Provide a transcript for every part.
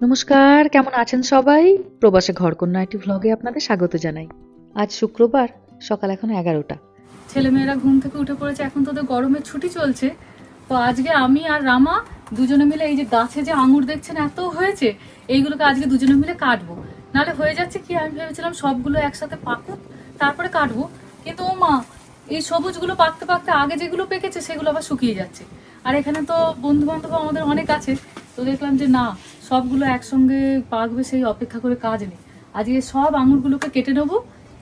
নমস্কার, কেমন আছেন সবাই? প্রবাসে ঘরকন্যা একটি ভ্লগে আপনাদের স্বাগত জানাই। আজ শুক্রবার, সকাল এখন এগারোটা। ছেলেমেয়েরা ঘুম থেকে উঠে পড়েছে, এখন তোদের গরমের ছুটি চলছে। তো আজকে আমি আর রামা দুজনে মিলে এই যে গাছে যে আঙুর দেখছেন, এত হয়েছে, এইগুলোকে আজকে দুজনে মিলে কাটবো। নালে হয়ে যাচ্ছে কি, আমি ভেবেছিলাম সবগুলো একসাথে পাকুক, তারপরে কাটবো। কিন্তু ও মা, এই সবুজগুলো পাকতে পাকতে আগে যেগুলো পেকেছে, সেগুলো আবার শুকিয়ে যাচ্ছে। আর এখানে তো বন্ধু বান্ধব আমাদের অনেক আছে তো দেখলাম যে না, সবগুলো একসঙ্গে পাকবে সেই অপেক্ষা করে কাজ নেই। আজকে সব আঙুরগুলোকে কেটে নেব,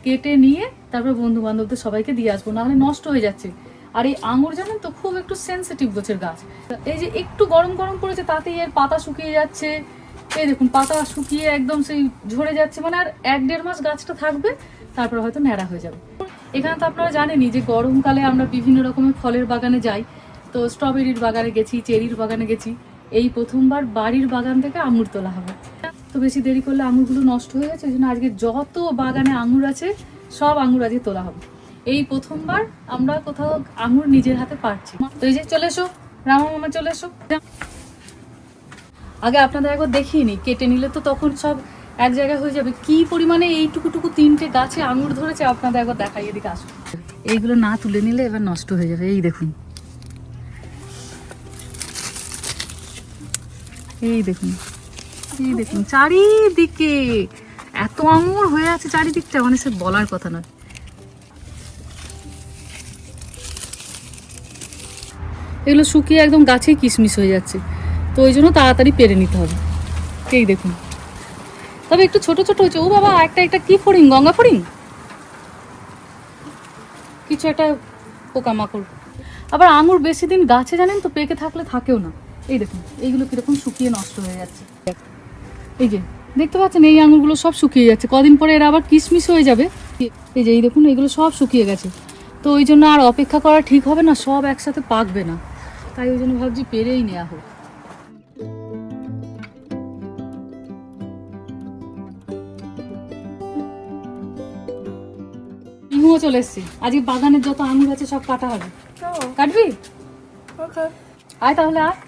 কেটে নিয়ে তারপরে বন্ধু বান্ধবদের সবাইকে দিয়ে আসব, নাহলে নষ্ট হয়ে যাচ্ছে। আর এই আঙুর জানেন তো, খুব একটু সেন্সিটিভ গোছের গাছ। এই যে একটু গরম গরম পড়েছে তাতেই এর পাতা শুকিয়ে যাচ্ছে। এই দেখুন, পাতা শুকিয়ে একদম সেই ঝরে যাচ্ছে মানে আর এক দেড় মাস গাছটা থাকবে, তারপরে হয়তো ন্যাড়া হয়ে যাবে। এখানে তো আপনারা জানেনই যে গরমকালে আমরা বিভিন্ন রকমের ফলের বাগানে যাই। তো স্ট্রবেরির বাগানে গেছি, চেরির বাগানে গেছি। এই প্রথমবার বাড়ির বাগান থেকে আঙুর তোলা হবে। তো বেশি দেরি করলে আঙুরগুলো নষ্ট হয়ে ওই জন্য আজকে যত বাগানে আঙুর আছে, সব আঙুর আজকে তোলা হবে। এই প্রথমবার আমরা কোথাও আঙুর নিজের হাতে পারছি তো এই যে চলে এসো, রামা মামা চলে এসো। আগে আপনাদের একবার দেখিয়ে কেটে নিলে তো তখন সব এক জায়গায় হয়ে যাবে। কি পরিমাণে এইটুকুটুকু তিনটে গাছে আঙুর ধরেছে, আপনাদের একবার দেখাই, এদিকে আসুন। এইগুলো না তুলে নিলে এবার নষ্ট হয়ে যাবে। এই দেখুন এই দেখুন এই দেখুন, চারিদিকে এত আঙুর হয়ে আছে চারিদিকটা মানে সে বলার কথা নয়। এগুলো শুকিয়ে একদম গাছেই কিশমিশ হয়ে যাচ্ছে, তো ওই জন্য তাড়াতাড়ি পেরে নিতে হবে। এই দেখুন, তবে একটু ছোট ছোট হয়েছে। ও বাবা, একটা একটা কি ফড়িং? গঙ্গা ফড়িং? কিছু একটা পোকামাকড়। আবার আঙুর বেশি দিন গাছে জানেন তো, পেকে থাকলে থাকেও না। এই দেখুন এইগুলো কীরকম শুকিয়ে নষ্ট হয়ে যাচ্ছে। এই যে দেখতে পাচ্ছেন এই আঙুরগুলো সব শুকিয়ে যাচ্ছে। কদিন পরে এরা আবার কিশমিশ হয়ে যাবে। এই যে এই দেখুন এগুলো সব শুকিয়ে গেছে। তো ওই জন্য আর অপেক্ষা করা ঠিক হবে না সব একসাথে পাকবে না। তাই ওই জন্য ভাবছি পেরেই নেওয়া হোক। ইহুও চলে এসছি। আজকে বাগানের যত আঙুর আছে সব কাটা হবে। কাটবি? আয় তাহলে আয়।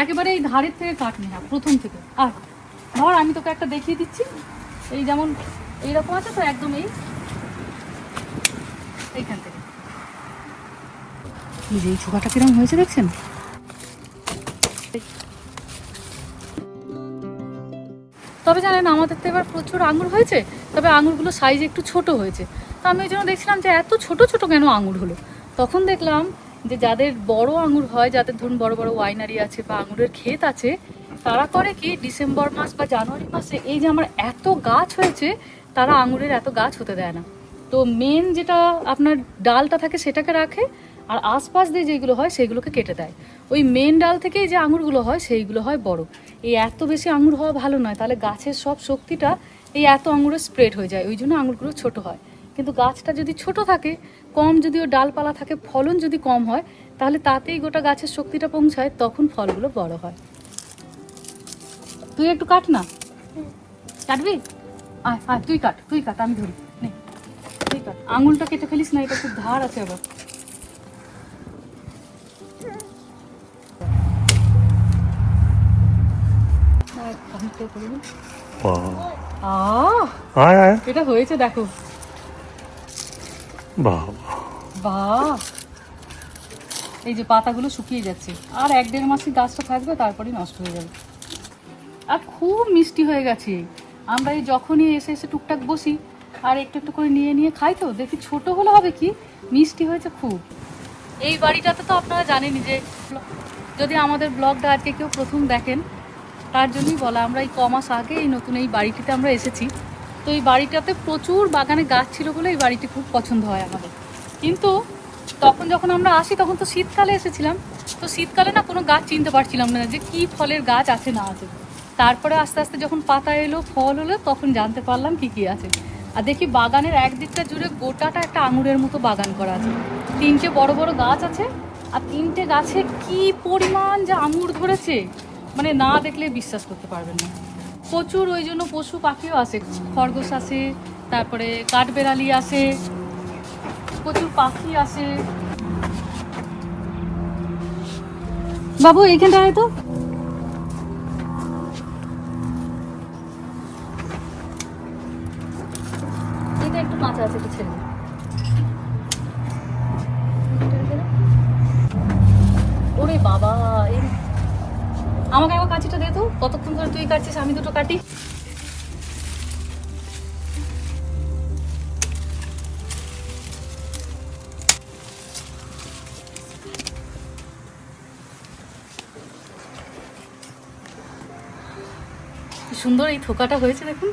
একেবারে এই ধারের থেকে কাটনি না প্রথম থেকে। আর ধর আমি তোকে একটা দেখিয়ে দিচ্ছি। এই যেমন এইরকম আছে তো একদম এই এইখান থেকে। এই যে এই ছোকাটা কীরকম হয়েছে দেখছেন? তবে জানেন আমাদের তো এবার প্রচুর আঙুর হয়েছে তবে আঙুরগুলো সাইজ একটু ছোট হয়েছে। তো আমি ওই জন্য দেখছিলাম যে এত ছোট ছোট কেন আঙুর হলো? তখন দেখলাম যে যাদের বড় আঙুর হয়, যাদের ধরুন বড় বড় ওয়াইনারি আছে বা আঙুরের ক্ষেত আছে, তারা করে কি ডিসেম্বর মাস বা জানুয়ারি মাসে এই যে আমার এত গাছ হয়েছে, তারা আঙুরের এত গাছ হতে দেয় না। তো মেন যেটা আপনার ডালটা থাকে সেটাকে রাখে, আর আশপাশ দিয়ে যেগুলো হয় সেগুলোকে কেটে দেয়। ওই মেন ডাল থেকে যে আঙুরগুলো হয়, সেইগুলো হয় বড়। এই এত বেশি আঙুর হওয়া ভালো নয়, তাহলে গাছের সব শক্তিটা এই এত আঙুরে স্প্রেড হয়ে যায়, ওই জন্য আঙুরগুলো ছোট হয়। কিন্তু গাছটা যদি ছোট থাকে কম যদি ও ডালপালা থাকে ফলন যদি কম হয় তাহলে তাতেই গোটা গাছের শক্তিটা পৌঁছায় তখন ফলগুলো বড় হয়। তুই একটু কাট না? কাটবি? আয় আয় তুই কাট তুই কাট আমি ধরি। নে তুই কাট। আঙুলটা কেটে ফেলিস না এটা খুব ধার আছে আবার। এটা হয়েছে দেখো। বাবা বাহ। এই যে পাতাগুলো শুকিয়ে যাচ্ছে। আর এক দেড় মাসই গাছটা থাকবে, তারপরেই নষ্ট হয়ে যাবে। আর খুব মিষ্টি হয়ে গেছে। আমরা এই যখনই এসে এসে টুকটাক বসি, আর একটু একটু করে নিয়ে নিয়ে খাই তো, দেখি ছোট হলে হবে কি? মিষ্টি হয়েছে খুব। এই বাড়িটাতে তো আপনারা জানেনই যে, যদি আমাদের ব্লগটা আজকে কেউ প্রথম দেখেন, তার জন্যই বলা, আমরা এই কমাস আগে এই নতুন এই বাড়িটিতে আমরা এসেছি। তো এই বাড়িটাতে প্রচুর বাগানে গাছ ছিল বলে এই বাড়িটি খুব পছন্দ হয় আমাদের। কিন্তু তখন যখন আমরা আসি, তখন তো শীতকালে এসেছিলাম। তো শীতকালে না কোনো গাছ চিনতে পারছিলাম না যে কি ফলের গাছ আছে না আছে। তারপরে আস্তে আস্তে যখন পাতা এলো, ফল হলো, তখন জানতে পারলাম কি কি আছে। আর দেখি বাগানের একদিকটা জুড়ে গোটাটা একটা আঙুরের মতো বাগান করা আছে। তিনটে বড় বড় গাছ আছে, আর তিনটে গাছে কি পরিমাণ যে আঙুর ধরেছে মানে না দেখলে বিশ্বাস করতে পারবেন না। প্রচুর ওই জন্য পশু পাখিও আসে। খরগোশ আসে, তারপরে কাঠবেড়ালি আসে, প্রচুর পাখি আসে। বাবু, এইখানটায় তো। একটু কাঁচা আছে একটু ওরে বাবা, এই আমাকে একবার কাঁচিটা দে তো। কতক্ষণ ধরে তুই কাটছিস, আমি দুটো কাটি। সুন্দর এই থোকাটা হয়েছে দেখুন।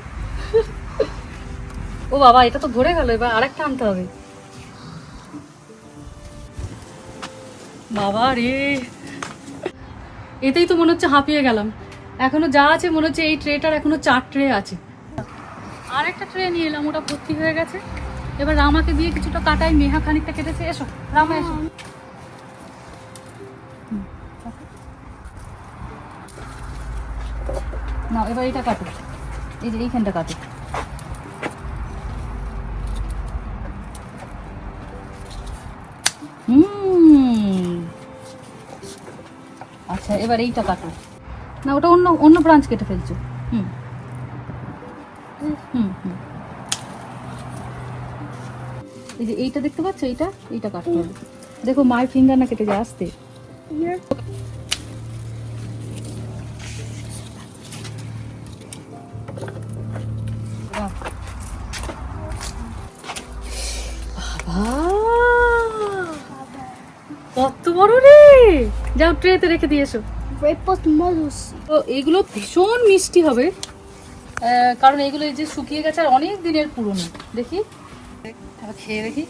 ও বাবা, এটা তো ভরে গেল, এবার আরেকটা আনতে হবে। বাবা রে এতেই তো মনে হচ্ছে হাঁপিয়ে গেলাম। এখনও যা আছে মনে হচ্ছে এই ট্রেটার এখনও চার ট্রে আছে। আর একটা ট্রে নিয়ে এলাম ওটা ভর্তি হয়ে গেছে। এবার রামাকে দিয়ে কিছুটা কাটাই মেহা খানিকটা কেটেছে। এসো রামা এসো। না এবার এটা কাটো। এই যে এইখানটা কাটো হুম আচ্ছা এবার এইটা কাটো। না, ওটা অন্য অন্য ব্রাঞ্চ কেটে ফেলছো। হুম। হুম হুম। এই যে এইটা দেখতে পাচ্ছ? এইটা এইটা কাটতে দেখো, মায়ের ফিঙ্গার না কেটে যায় আসতে কত বড় রে! যাও ট্রেতে রেখে দিয়ে এসো. তো এগুলো ভীষণ মিষ্টি হবে। কারণ এগুলো এই যে শুকিয়ে গেছে আর অনেক দিনের পুরনো। দেখি তারপর খেয়ে দেখি.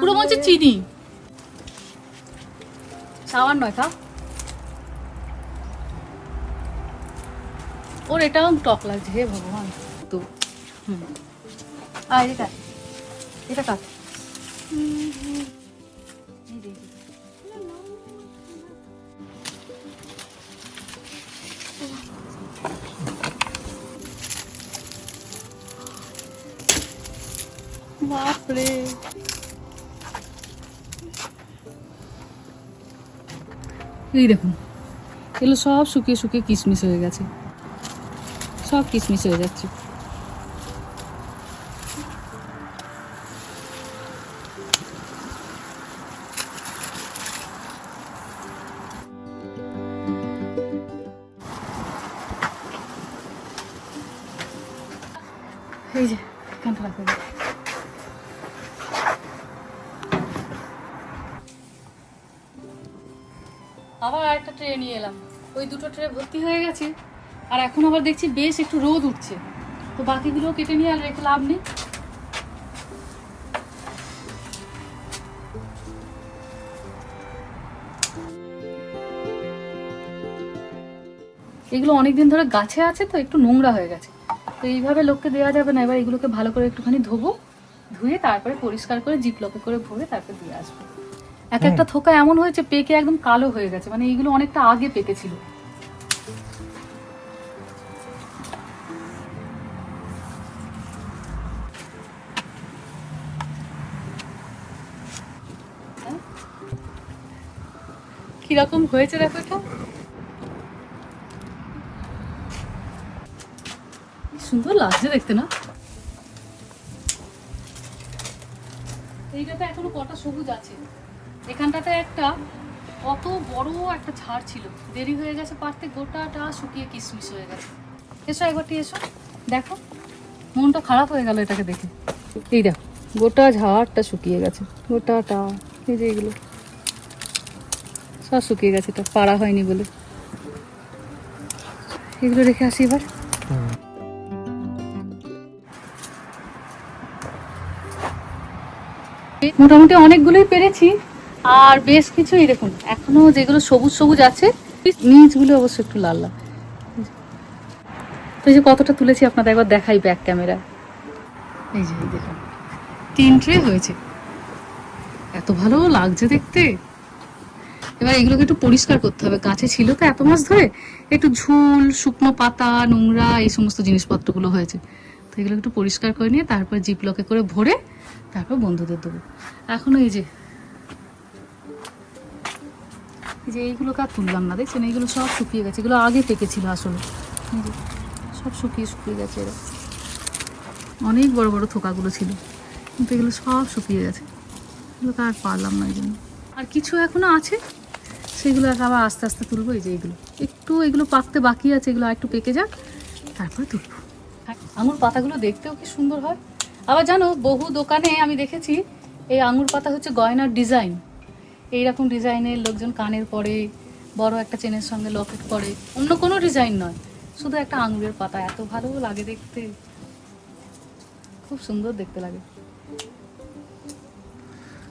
পুরো মনে হচ্ছে চিনি। সাওয়ার নয় খা ওর এটাও টক লাগছে হে ভগবান। তো হুম। আর এটা এটা কাট। বাপরে এই দেখুন। এগুলো সব শুকিয়ে শুকিয়ে কিশমিশ হয়ে গেছে। সব কিশমিশ হয়ে যাচ্ছে। আবার আরেকটা ট্রে নিয়ে এলাম। ওই দুটো ট্রে ভর্তি হয়ে গেছে, আর এখন আবার দেখছি বেশ একটু রোদ উঠছে। তো বাকিগুলো কেটে নিয়ে আর রেখে লাভ নেই। এগুলো অনেকদিন ধরে গাছে আছে তো, একটু নোংরা হয়ে গেছে। তো এইভাবে লোককে দেওয়া যাবে না, এবার এগুলোকে ভালো করে একটুখানি ধোবো, ধুয়ে তারপরে পরিষ্কার করে জিপ লকে করে ভরে তারপরে দিয়ে আসব। এক একটা থোকা এমন হয়েছে, পেকে একদম কালো হয়ে গেছে। মানে এগুলো অনেকটা আগে পেকেছিল? কীরকম হয়েছে দেখো এটা? সুন্দর লাগছে দেখতে না? এইটাতে এখনও কটা সবুজ আছে। এখানটাতে একটা কত বড় একটা ঝাড় ছিল। দেরি হয়ে গেছে পারতে গোটাটা শুকিয়ে কিশমিশ হয়ে গেছে। এসো একবারটি এসো। দেখো, মনটা খারাপ হয়ে গেল এটাকে দেখে। এই দেখো, গোটা ঝাড়টা শুকিয়ে গেছে। গোটাটা, এই যে এগুলো। সব শুকিয়ে গেছে, এটা পাড়া হয়নি বলে। এগুলো রেখে আসি এবার। মোটামুটি অনেকগুলোই পেরেছি। আর বেশ কিছুই দেখুন, এখনও যেগুলো সবুজ সবুজ আছে নিচগুলো অবশ্য একটু লাল লাল। তো এই যে কতটা তুলেছি আপনাদের একবার দেখাই ব্যাক ক্যামেরা এই যে দেখুন তিন ট্রে হয়েছে। এত ভালো লাগছে দেখতে। এবার এগুলোকে একটু পরিষ্কার করতে হবে। গাছে ছিল তো এত মাস ধরে। একটু ঝুল, শুকনো পাতা, নোংরা, এই সমস্ত জিনিসপত্রগুলো হয়েছে। তো এগুলো একটু পরিষ্কার করে নিয়ে তারপর জিপলকে করে ভরে তারপর বন্ধুদের দেবো। এখনও এই যে যে এইগুলো কার তুললাম না, দেখছেন? এইগুলো সব শুকিয়ে গেছে। এগুলো আগে পেকেছিল আসলে। সব শুকিয়ে শুকিয়ে গেছে এরা। অনেক বড় বড় থোকাগুলো ছিল। কিন্তু এগুলো সব শুকিয়ে গেছে। এগুলো তো আর পারলাম না এই জন্য। আর কিছু এখনও আছে? সেগুলো আবার আস্তে আস্তে তুলবো, এই যে এগুলো। একটু এগুলো পাকতে বাকি আছে, এগুলো আর একটু পেকে যাক, তারপরে তুলবো। আঙুর পাতাগুলো দেখতেও কি সুন্দর হয়। আবার জানো, বহু দোকানে আমি দেখেছি, এই আঙুর পাতা হচ্ছে গয়নার ডিজাইন। এইরকম ডিজাইনের লোকজন কানের পরে বড় একটা চেনের সঙ্গে লকেট পরে অন্য কোনো ডিজাইন নয়। শুধু একটা আঙুরের পাতা এত ভালো লাগে দেখতে। খুব সুন্দর দেখতে লাগে।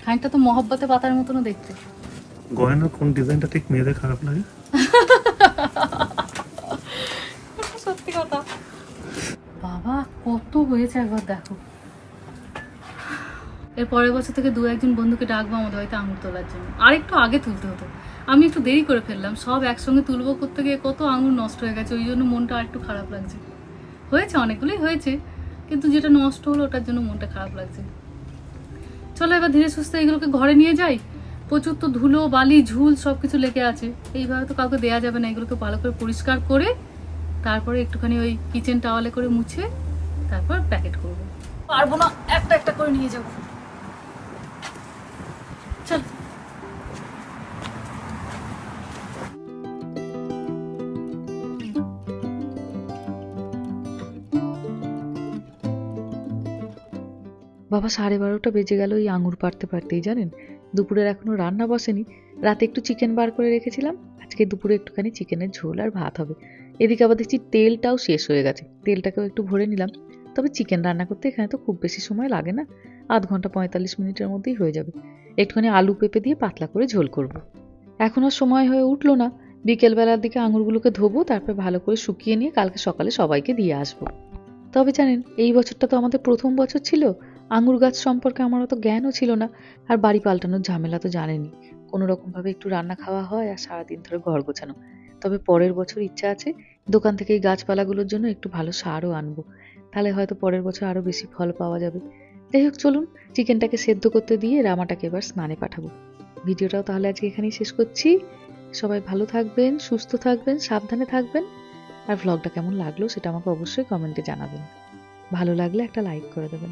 খানিকটা তো মহব্বতে পাতার মতনও দেখতে। গয়নার কোন ডিজাইনটা ঠিক মেয়েদের খারাপ লাগে? সত্যি কথা। বাবা কত হয়েছে একবার দেখো। এর পরের বছর থেকে দু একজন বন্ধুকে ডাকবো আমাদের বাড়িতে আঙুর তোলার জন্য। আর একটু আগে তুলতে হতো। আমি একটু দেরি করে ফেললাম, সব একসঙ্গে তুলবো করতে গিয়ে কত আঙুর নষ্ট হয়ে গেছে, ওই জন্য মনটা আর একটু খারাপ লাগছে। হয়েছে, অনেকগুলোই হয়েছে, কিন্তু যেটা নষ্ট হলো ওটার জন্য মনটা খারাপ লাগছে। চলো এবার ধীরে সুস্থে এগুলোকে ঘরে নিয়ে যাই। প্রচুর তো ধুলো, বালি, ঝুল সব কিছু লেগে আছে। এইভাবে তো কাউকে দেওয়া যাবে না, এগুলোকে ভালো করে পরিষ্কার করে তারপরে একটুখানি ওই কিচেন টাওয়ালে করে মুছে তারপর প্যাকেট করব। পারব না, একটা একটা করে নিয়ে যাব। বাবা সাড়ে বারোটা বেজে গেল এই আঙুর পাড়তে পারতেই জানেন? দুপুরের এখনও রান্না বসেনি। রাতে একটু চিকেন বার করে রেখেছিলাম। আজকে দুপুরে একটুখানি চিকেনের ঝোল আর ভাত হবে। এদিকে আবার দেখছি তেলটাও শেষ হয়ে গেছে। তেলটাকেও একটু ভরে নিলাম। তবে চিকেন রান্না করতে এখানে তো খুব বেশি সময় লাগে না। আধ ঘণ্টা পঁয়তাল্লিশ মিনিটের মধ্যেই হয়ে যাবে। একটুখানি আলু পেঁপে দিয়ে পাতলা করে ঝোল করব। এখন আর সময় হয়ে উঠল না। বিকেলবেলার দিকে আঙুরগুলোকে ধোবো, তারপর ভালো করে শুকিয়ে নিয়ে কালকে সকালে সবাইকে দিয়ে আসব। তবে জানেন, এই বছরটা তো আমাদের প্রথম বছর ছিল। আঙুর গাছ সম্পর্কে আমার অত জ্ঞানও ছিল না, আর বাড়ি পাল্টানোর ঝামেলা তো জানেনি কোনো রকমভাবে একটু রান্না খাওয়া হয় আর সারাদিন ধরে ঘর গোছানো। তবে পরের বছর ইচ্ছা আছে দোকান থেকে এই গাছপালাগুলোর জন্য একটু ভালো সারও আনব। তাহলে হয়তো পরের বছর আরও বেশি ফল পাওয়া যাবে। যাই হোক, চলুন চিকেনটাকে সেদ্ধ করতে দিয়ে রামাটাকে এবার স্নানে পাঠাবো। ভিডিওটাও তাহলে আজকে এখানেই শেষ করছি। সবাই ভালো থাকবেন, সুস্থ থাকবেন, সাবধানে থাকবেন। আর ভ্লগটা কেমন লাগল সেটা আমাকে অবশ্যই কমেন্টে জানাবেন। ভালো লাগলে একটা লাইক করে দেবেন।